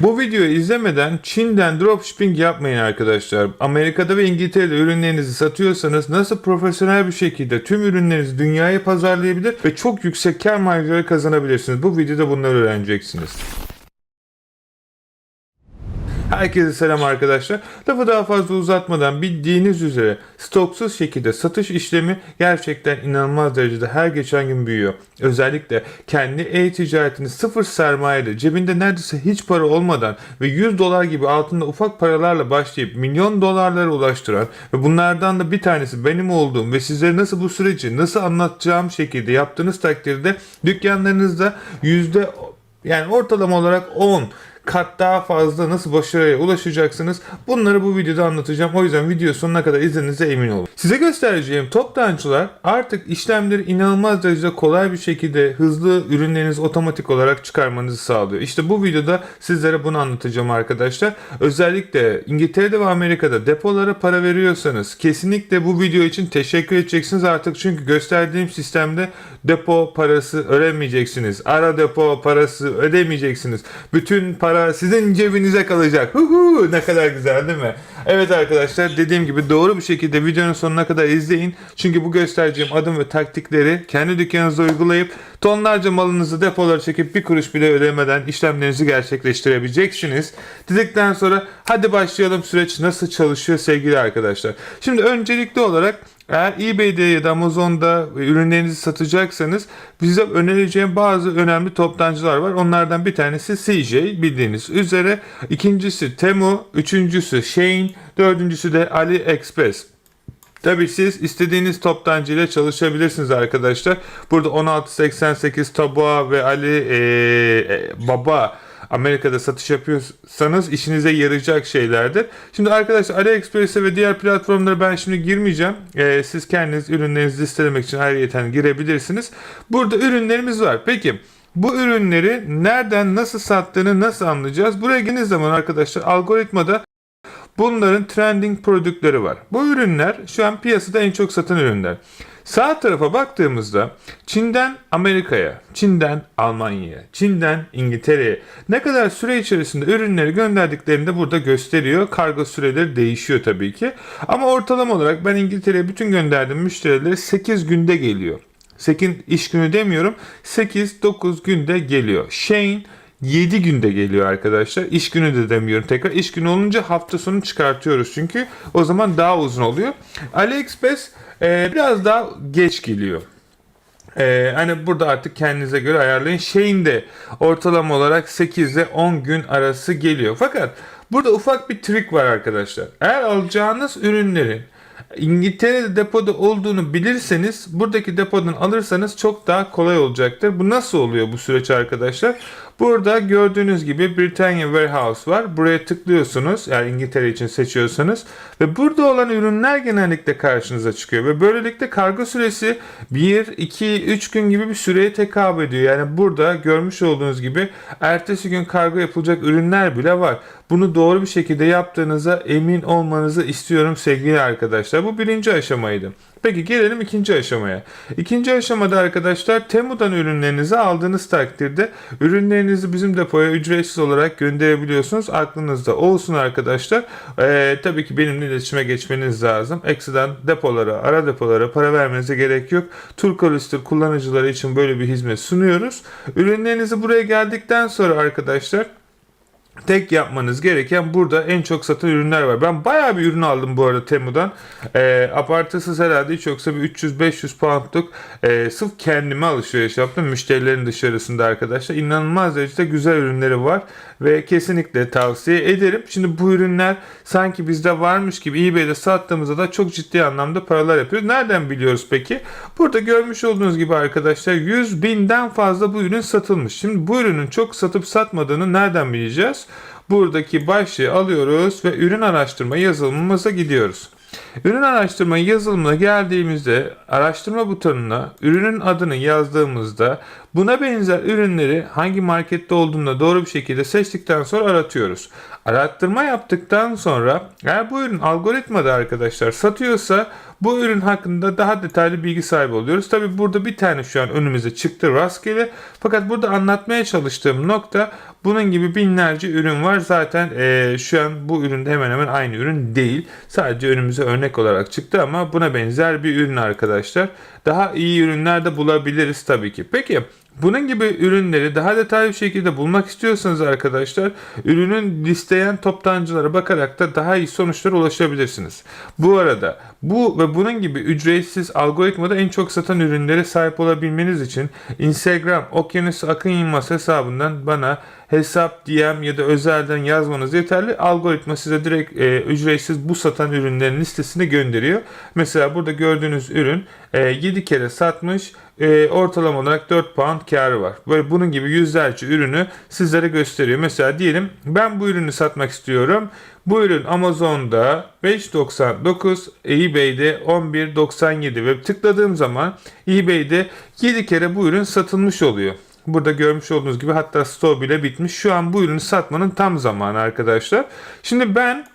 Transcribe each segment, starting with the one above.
Bu videoyu izlemeden Çin'den dropshipping yapmayın arkadaşlar. Amerika'da ve İngiltere'de ürünlerinizi satıyorsanız nasıl profesyonel bir şekilde tüm ürünlerinizi dünyaya pazarlayabilir ve çok yüksek kar marjları kazanabilirsiniz. Bu videoda bunları öğreneceksiniz. Herkese selam arkadaşlar. Lafı daha fazla uzatmadan bildiğiniz üzere stoksuz şekilde satış işlemi gerçekten inanılmaz derecede her geçen gün büyüyor. Özellikle kendi e-ticaretini sıfır sermayeyle cebinde neredeyse hiç para olmadan ve 100 dolar gibi altında ufak paralarla başlayıp milyon dolarlara ulaştıran ve bunlardan da bir tanesi benim olduğum ve sizlere nasıl bu süreci nasıl anlatacağım şekilde yaptığınız takdirde dükkanlarınızda yüzde yani ortalama olarak 10 kat daha fazla nasıl başarıya ulaşacaksınız bunları bu videoda anlatacağım. O yüzden video sonuna kadar izlediğinize emin olun. Size göstereceğim toptancılar artık işlemleri inanılmaz derecede kolay bir şekilde hızlı ürünlerinizi otomatik olarak çıkarmanızı sağlıyor. İşte bu videoda sizlere bunu anlatacağım arkadaşlar. Özellikle İngiltere'de ve Amerika'da depolara para veriyorsanız kesinlikle bu video için teşekkür edeceksiniz artık çünkü gösterdiğim sistemde depo parası ödemeyeceksiniz. Ara depo parası ödemeyeceksiniz. Bütün para sizin cebinize kalacak. Huhu, ne kadar güzel değil mi? Evet arkadaşlar dediğim gibi doğru bir şekilde videonun sonuna kadar izleyin. Çünkü bu göstereceğim adım ve taktikleri kendi dükkanınızda uygulayıp tonlarca malınızı depolara çekip bir kuruş bile ödemeden işlemlerinizi gerçekleştirebileceksiniz. Dedikten sonra hadi başlayalım süreç nasıl çalışıyor sevgili arkadaşlar. Şimdi öncelikli olarak eğer eBay'de ya da Amazon'da ürünlerinizi satacaksanız bize önereceğim bazı önemli toptancılar var. Onlardan bir tanesi CJ bildiğiniz üzere. ikincisi Temu, üçüncüsü Shein, dördüncüsü de AliExpress. Tabii siz istediğiniz toptancı ile çalışabilirsiniz arkadaşlar. Burada 1688 Taboa ve Ali e, e, Baba Amerika'da satış yapıyorsanız işinize yarayacak şeylerdir. Şimdi arkadaşlar AliExpress'e ve diğer platformlara ben şimdi girmeyeceğim. Ee, siz kendiniz ürünlerinizi listelemek için ayrıyeten girebilirsiniz. Burada ürünlerimiz var. Peki bu ürünleri nereden nasıl sattığını nasıl anlayacağız? Buraya geldiğiniz zaman arkadaşlar algoritmada bunların trending prodüktleri var. Bu ürünler şu an piyasada en çok satan ürünler. Sağ tarafa baktığımızda Çin'den Amerika'ya, Çin'den Almanya'ya, Çin'den İngiltere'ye ne kadar süre içerisinde ürünleri gönderdiklerini de burada gösteriyor. Kargo süreleri değişiyor tabii ki. Ama ortalama olarak ben İngiltere'ye bütün gönderdiğim müşterileri 8 günde geliyor. 8 iş günü demiyorum. 8-9 günde geliyor. Shane 7 günde geliyor arkadaşlar. İş günü de demiyorum tekrar. İş günü olunca hafta sonu çıkartıyoruz çünkü o zaman daha uzun oluyor. AliExpress e, biraz daha geç geliyor. Ee, hani burada artık kendinize göre ayarlayın. Şeyin de ortalama olarak 8 ile 10 gün arası geliyor. Fakat burada ufak bir trik var arkadaşlar. Eğer alacağınız ürünlerin İngiltere'de depoda olduğunu bilirseniz buradaki depodan alırsanız çok daha kolay olacaktır. Bu nasıl oluyor bu süreç arkadaşlar? Burada gördüğünüz gibi Britannia Warehouse var. Buraya tıklıyorsunuz eğer İngiltere için seçiyorsanız ve burada olan ürünler genellikle karşınıza çıkıyor ve böylelikle kargo süresi 1, 2, 3 gün gibi bir süreye tekabül ediyor. Yani burada görmüş olduğunuz gibi ertesi gün kargo yapılacak ürünler bile var. Bunu doğru bir şekilde yaptığınıza emin olmanızı istiyorum sevgili arkadaşlar. Bu birinci aşamaydı. Peki gelelim ikinci aşamaya. İkinci aşamada arkadaşlar Temu'dan ürünlerinizi aldığınız takdirde ürünlerinizi bizim depoya ücretsiz olarak gönderebiliyorsunuz. Aklınızda olsun arkadaşlar. Ee, tabii ki benimle iletişime geçmeniz lazım. Ekstradan depolara, ara depolara para vermenize gerek yok. Turkolister kullanıcıları için böyle bir hizmet sunuyoruz. Ürünlerinizi buraya geldikten sonra arkadaşlar Tek yapmanız gereken burada en çok satan ürünler var. Ben bayağı bir ürün aldım bu arada Temu'dan. E, abartısız herhalde hiç yoksa bir 300-500 poundluk e, sırf kendime alışveriş yaptım. Müşterilerin dışarısında arkadaşlar. İnanılmaz derecede güzel ürünleri var. Ve kesinlikle tavsiye ederim. Şimdi bu ürünler sanki bizde varmış gibi eBay'de sattığımızda da çok ciddi anlamda paralar yapıyoruz. Nereden biliyoruz peki? Burada görmüş olduğunuz gibi arkadaşlar 100 binden fazla bu ürün satılmış. Şimdi bu ürünün çok satıp satmadığını nereden bileceğiz? Buradaki başlığı alıyoruz ve ürün araştırma yazılımımıza gidiyoruz. Ürün araştırma yazılımına geldiğimizde araştırma butonuna ürünün adını yazdığımızda buna benzer ürünleri hangi markette olduğunu doğru bir şekilde seçtikten sonra aratıyoruz. Arattırma yaptıktan sonra eğer bu ürün algoritmada arkadaşlar satıyorsa bu ürün hakkında daha detaylı bilgi sahibi oluyoruz. Tabi burada bir tane şu an önümüze çıktı rastgele. Fakat burada anlatmaya çalıştığım nokta bunun gibi binlerce ürün var. Zaten eee, şu an bu üründe hemen hemen aynı ürün değil. Sadece önümüze örnek olarak çıktı ama buna benzer bir ürün arkadaşlar. Daha iyi ürünler de bulabiliriz tabii ki. Peki bunun gibi ürünleri daha detaylı bir şekilde bulmak istiyorsanız arkadaşlar ürünün listeyen toptancılara bakarak da daha iyi sonuçlara ulaşabilirsiniz. Bu arada bu ve bunun gibi ücretsiz algoritmada en çok satan ürünlere sahip olabilmeniz için Instagram Okyanus Akın Yılmaz hesabından bana hesap, DM ya da özelden yazmanız yeterli. Algoritma size direkt e, ücretsiz bu satan ürünlerin listesini gönderiyor. Mesela burada gördüğünüz ürün e, 7 kere satmış. E, ortalama olarak 4 pound karı var. Böyle bunun gibi yüzlerce ürünü sizlere gösteriyor. Mesela diyelim ben bu ürünü satmak istiyorum. Bu ürün Amazon'da 5.99, eBay'de 11.97 ve tıkladığım zaman eBay'de 7 kere bu ürün satılmış oluyor. Burada görmüş olduğunuz gibi hatta store bile bitmiş. Şu an bu ürünü satmanın tam zamanı arkadaşlar. Şimdi ben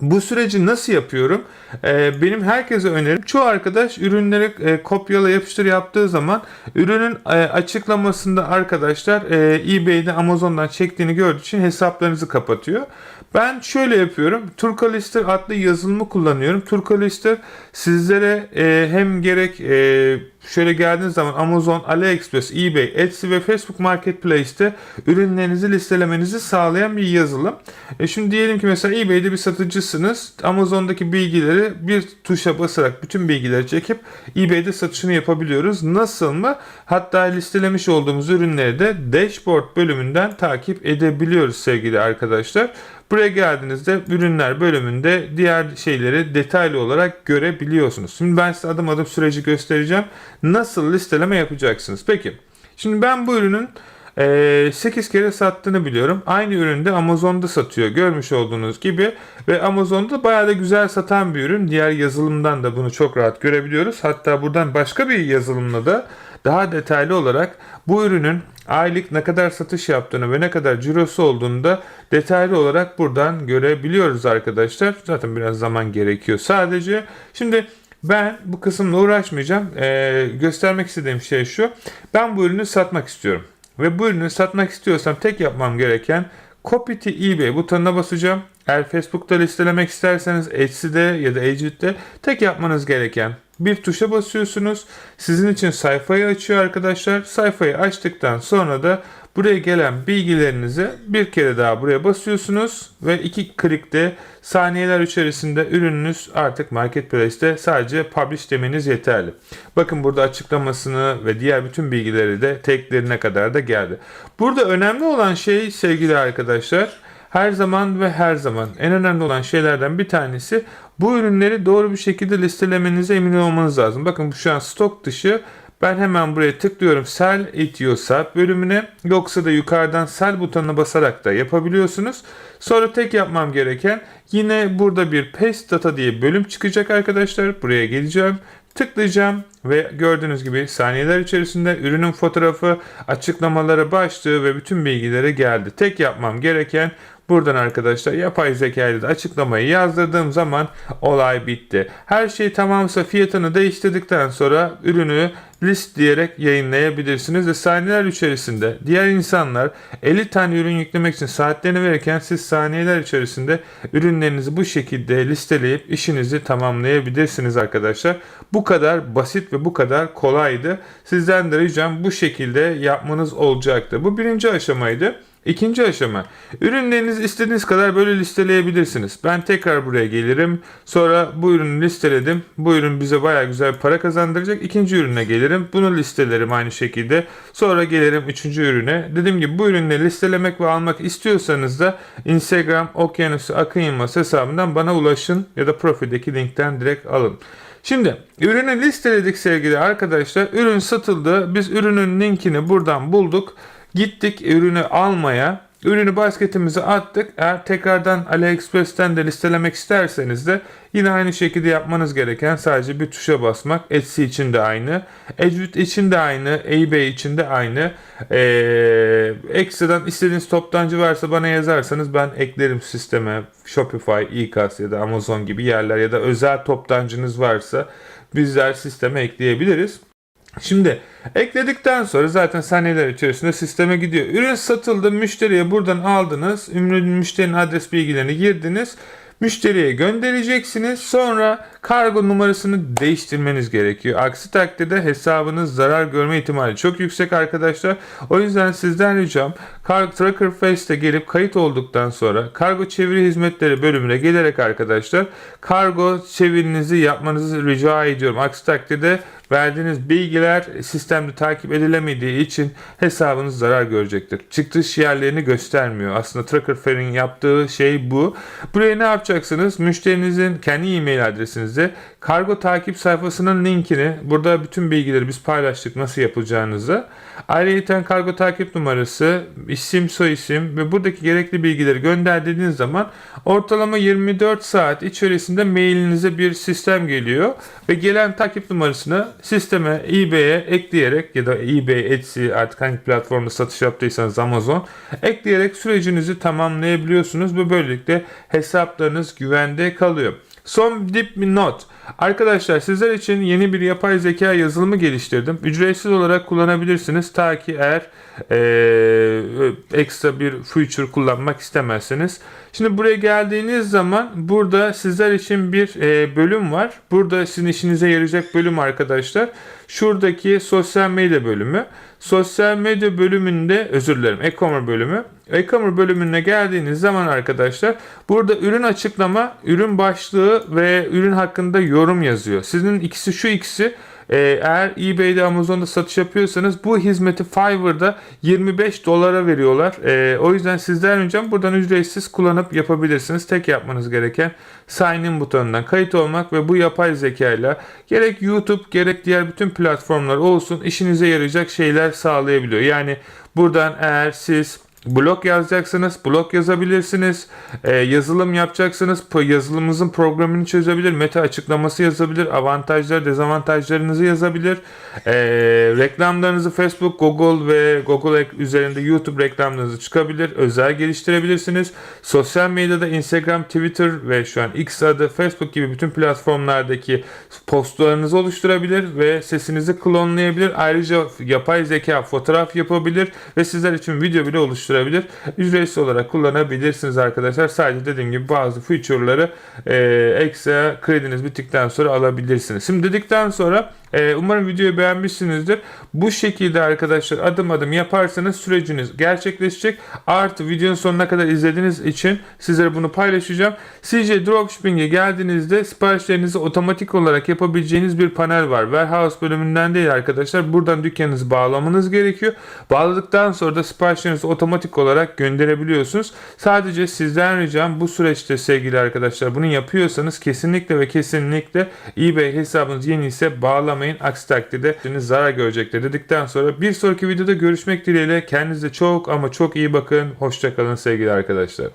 bu süreci nasıl yapıyorum? Ee, benim herkese önerim çoğu arkadaş ürünleri e, kopyala yapıştır yaptığı zaman ürünün e, açıklamasında arkadaşlar e, eBay'de Amazon'dan çektiğini gördüğü için hesaplarınızı kapatıyor. Ben şöyle yapıyorum. Turkalister adlı yazılımı kullanıyorum. Turkalister sizlere hem gerek şöyle geldiğiniz zaman Amazon, AliExpress, eBay, Etsy ve Facebook Marketplace'te ürünlerinizi listelemenizi sağlayan bir yazılım. E şimdi diyelim ki mesela eBay'de bir satıcısınız. Amazon'daki bilgileri bir tuşa basarak bütün bilgileri çekip eBay'de satışını yapabiliyoruz. Nasıl mı? Hatta listelemiş olduğumuz ürünleri de dashboard bölümünden takip edebiliyoruz sevgili arkadaşlar. Buraya geldiğinizde ürünler bölümünde diğer şeyleri detaylı olarak görebiliyorsunuz. Şimdi ben size adım adım süreci göstereceğim. Nasıl listeleme yapacaksınız? Peki. Şimdi ben bu ürünün e, 8 kere sattığını biliyorum. Aynı üründe Amazon'da satıyor görmüş olduğunuz gibi. Ve Amazon'da bayağı da güzel satan bir ürün. Diğer yazılımdan da bunu çok rahat görebiliyoruz. Hatta buradan başka bir yazılımla da daha detaylı olarak bu ürünün aylık ne kadar satış yaptığını ve ne kadar cirosu olduğunu da detaylı olarak buradan görebiliyoruz arkadaşlar. Zaten biraz zaman gerekiyor sadece. Şimdi ben bu kısımla uğraşmayacağım. Ee, göstermek istediğim şey şu. Ben bu ürünü satmak istiyorum. Ve bu ürünü satmak istiyorsam tek yapmam gereken Copy to eBay butonuna basacağım. Eğer Facebook'ta listelemek isterseniz Etsy'de ya da Agit'te tek yapmanız gereken bir tuşa basıyorsunuz. Sizin için sayfayı açıyor arkadaşlar. Sayfayı açtıktan sonra da buraya gelen bilgilerinizi bir kere daha buraya basıyorsunuz ve iki klikte saniyeler içerisinde ürününüz artık Marketplace'te sadece publish demeniz yeterli. Bakın burada açıklamasını ve diğer bütün bilgileri de teklerine kadar da geldi. Burada önemli olan şey sevgili arkadaşlar her zaman ve her zaman en önemli olan şeylerden bir tanesi bu ürünleri doğru bir şekilde listelemenize emin olmanız lazım. Bakın şu an stok dışı. Ben hemen buraya tıklıyorum sell it yourself bölümüne yoksa da yukarıdan sell butonuna basarak da yapabiliyorsunuz. Sonra tek yapmam gereken yine burada bir paste data diye bölüm çıkacak arkadaşlar. Buraya geleceğim tıklayacağım ve gördüğünüz gibi saniyeler içerisinde ürünün fotoğrafı, açıklamaları, başlığı ve bütün bilgileri geldi. Tek yapmam gereken buradan arkadaşlar yapay zeka ile açıklamayı yazdırdığım zaman olay bitti. Her şey tamamsa fiyatını değiştirdikten sonra ürünü list diyerek yayınlayabilirsiniz ve saniyeler içerisinde diğer insanlar 50 tane ürün yüklemek için saatlerini verirken siz saniyeler içerisinde ürünlerinizi bu şekilde listeleyip işinizi tamamlayabilirsiniz arkadaşlar. Bu kadar basit ve bu kadar kolaydı. Sizden de ricam bu şekilde yapmanız olacaktı. Bu birinci aşamaydı. İkinci aşama. Ürünlerinizi istediğiniz kadar böyle listeleyebilirsiniz. Ben tekrar buraya gelirim. Sonra bu ürünü listeledim. Bu ürün bize baya güzel para kazandıracak. İkinci ürüne gelirim. Bunu listelerim aynı şekilde. Sonra gelirim üçüncü ürüne. Dediğim gibi bu ürünleri listelemek ve almak istiyorsanız da Instagram Okyanus Akın Yılmaz hesabından bana ulaşın ya da profildeki linkten direkt alın. Şimdi ürünü listeledik sevgili arkadaşlar. Ürün satıldı. Biz ürünün linkini buradan bulduk. Gittik ürünü almaya Ürünü basketimize attık. Eğer tekrardan AliExpress'ten de listelemek isterseniz de yine aynı şekilde yapmanız gereken sadece bir tuşa basmak. Etsy için de aynı. Edgewood için de aynı. eBay için de aynı. Ee, ekstradan istediğiniz toptancı varsa bana yazarsanız ben eklerim sisteme. Shopify, eCast ya da Amazon gibi yerler ya da özel toptancınız varsa bizler sisteme ekleyebiliriz. Şimdi ekledikten sonra zaten saniyeler içerisinde sisteme gidiyor. Ürün satıldı. Müşteriye buradan aldınız. Ürünün müşterinin adres bilgilerini girdiniz. Müşteriye göndereceksiniz. Sonra kargo numarasını değiştirmeniz gerekiyor. Aksi takdirde hesabınız zarar görme ihtimali çok yüksek arkadaşlar. O yüzden sizden ricam Kar Tracker Face'te gelip kayıt olduktan sonra kargo çeviri hizmetleri bölümüne gelerek arkadaşlar kargo çevirinizi yapmanızı rica ediyorum. Aksi takdirde verdiğiniz bilgiler sistemde takip edilemediği için hesabınız zarar görecektir. Çıkış yerlerini göstermiyor. Aslında Tracker Fair'in yaptığı şey bu. Buraya ne yapacaksınız? Müşterinizin kendi e-mail adresinizde kargo takip sayfasının linkini burada bütün bilgileri biz paylaştık nasıl yapılacağınızı. Ayrıca kargo takip numarası, isim, soyisim ve buradaki gerekli bilgileri gönderdiğiniz zaman ortalama 24 saat içerisinde mailinize bir sistem geliyor ve gelen takip numarasını sisteme eBay'e ekleyerek ya da eBay, Etsy artık hangi platformda satış yaptıysanız Amazon ekleyerek sürecinizi tamamlayabiliyorsunuz ve böylelikle hesaplarınız güvende kalıyor. Son dip not. Arkadaşlar sizler için yeni bir yapay zeka yazılımı geliştirdim. Ücretsiz olarak kullanabilirsiniz. Ta ki eğer eee, ekstra bir feature kullanmak istemezseniz. Şimdi buraya geldiğiniz zaman burada sizler için bir eee, bölüm var. Burada sizin işinize yarayacak bölüm arkadaşlar. Şuradaki sosyal medya bölümü. Sosyal medya bölümünde özür dilerim e-commerce bölümü. E-commerce bölümüne geldiğiniz zaman arkadaşlar burada ürün açıklama, ürün başlığı ve ürün hakkında yorum yazıyor. Sizin ikisi şu ikisi e, eğer eBay'de Amazon'da satış yapıyorsanız bu hizmeti Fiverr'da 25 dolara veriyorlar. E, o yüzden sizden ricam buradan ücretsiz kullanıp yapabilirsiniz. Tek yapmanız gereken sign in butonundan kayıt olmak ve bu yapay zekayla gerek YouTube gerek diğer bütün platformlar olsun işinize yarayacak şeyler sağlayabiliyor. Yani buradan eğer siz Blog yazacaksınız, blog yazabilirsiniz. Ee, yazılım yapacaksınız, yazılımınızın programını çözebilir, meta açıklaması yazabilir, avantajlar, dezavantajlarınızı yazabilir. Ee, reklamlarınızı Facebook, Google ve Google üzerinde YouTube reklamlarınızı çıkabilir, özel geliştirebilirsiniz. Sosyal medyada Instagram, Twitter ve şu an X adı Facebook gibi bütün platformlardaki postlarınızı oluşturabilir ve sesinizi klonlayabilir. Ayrıca yapay zeka fotoğraf yapabilir ve sizler için video bile oluşturabilir. Ücretsiz olarak kullanabilirsiniz arkadaşlar. Sadece dediğim gibi bazı feature'ları e, ekstra krediniz bittikten sonra alabilirsiniz. Şimdi dedikten sonra e, umarım videoyu beğenmişsinizdir. Bu şekilde arkadaşlar adım adım yaparsanız süreciniz gerçekleşecek. Artı videonun sonuna kadar izlediğiniz için sizlere bunu paylaşacağım. CJ Dropshipping'e geldiğinizde siparişlerinizi otomatik olarak yapabileceğiniz bir panel var. Warehouse bölümünden değil arkadaşlar. Buradan dükkanınızı bağlamanız gerekiyor. Bağladıktan sonra da siparişlerinizi otomatik olarak gönderebiliyorsunuz. Sadece sizden ricam bu süreçte sevgili arkadaşlar bunu yapıyorsanız kesinlikle ve kesinlikle eBay hesabınız yeni ise bağlamayın. Aksi takdirde zarar görecektir dedikten sonra bir sonraki videoda görüşmek dileğiyle kendinize çok ama çok iyi bakın. Hoşçakalın sevgili arkadaşlar.